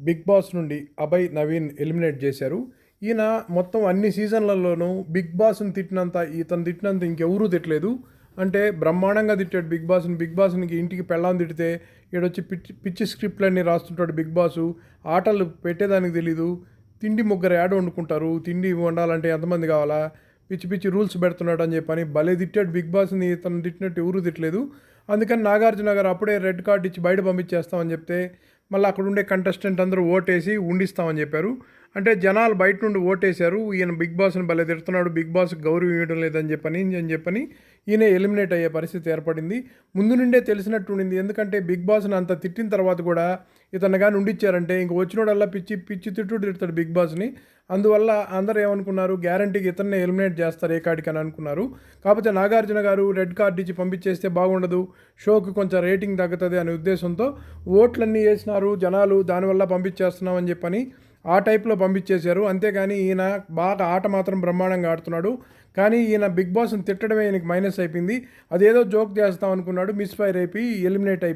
Big boss నుండి Abhay Naveen eliminate చేశారు. ఈయన మొత్తం అన్ని సీజన్లలోనూ బిగ్ బాస్ని తిట్టినంత ఇతను తిట్టినంత ఇంకెవరూ తిట్టలేదు. అంటే బ్రహ్మాండంగా తిట్టాడు బిగ్ బాస్ని. బిగ్ బాస్ని ఇంటికి పెళ్ళాం తిడితే ఈడొచ్చి పిచ్చి పిచ్చి స్క్రిప్ట్లన్నీ రాస్తుంటాడు బిగ్ బాసు. ఆటలు పెట్టేదానికి తెలీదు. తిండి ముగ్గురు యాడ్ వండుకుంటారు. తిండి వండాలంటే ఎంతమంది కావాలా? పిచ్చి పిచ్చి రూల్స్ పెడుతున్నాడు అని చెప్పని భలే తిట్టాడు బిగ్ బాస్ని. తను తిట్టినట్టు ఎవరూ తిట్టలేదు. అందుకని నాగార్జున గారు అప్పుడే రెడ్ కార్డ్ ఇచ్చి బయట పంపించేస్తామని చెప్తే మళ్ళీ అక్కడ ఉండే కంటెస్టెంట్ అందరూ ఓటేసి ఉండిస్తామని చెప్పారు. అంటే జనాలు బయట నుండి ఓటేశారు. ఈయన బిగ్ బాస్ని భలే తిడుతున్నాడు. బిగ్ బాస్ గౌరవం ఇవ్వడం లేదని చెప్పని అని చెప్పని ఈయన ఎలిమినేట్ అయ్యే పరిస్థితి ఏర్పడింది. ముందు నుండే తెలిసినట్టు ఉండింది. ఎందుకంటే బిగ్ బాస్ని అంత తిట్టిన తర్వాత కూడా ఇతను కానీ ఉండిచ్చారంటే ఇంక వచ్చినోడల్లా పిచ్చి పిచ్చి తిట్టు తిడతాడు బిగ్ బాస్ని అందువల్ల అందరూ ఏమనుకున్నారు? గ్యారంటీకి ఇతన్నే ఎలిమినేట్ చేస్తారు ఏ కాడికి అని అనుకున్నారు. కాకపోతే నాగార్జున గారు రెడ్ కార్డు ఇచ్చి పంపించేస్తే బాగుండదు. షోకి కొంచెం రేటింగ్ తగ్గుతుంది అనే ఉద్దేశంతో ఓట్లన్నీ వేసినారు. జనాలు దానివల్ల పంపించేస్తున్నామని చెప్పని ఆ టైప్లో పంపించేశారు. అంతేగాని ఈయన బాగా ఆట మాత్రం బ్రహ్మాండంగా ఆడుతున్నాడు. కానీ ఈయన బిగ్ బాస్ని తిట్టడమే ఈయనకి మైనస్ అయిపోయింది. అదేదో జోక్ చేస్తాం అనుకున్నాడు. మిస్ ఫైర్ అయిపోయి ఎలిమినేట్ అయిపోయి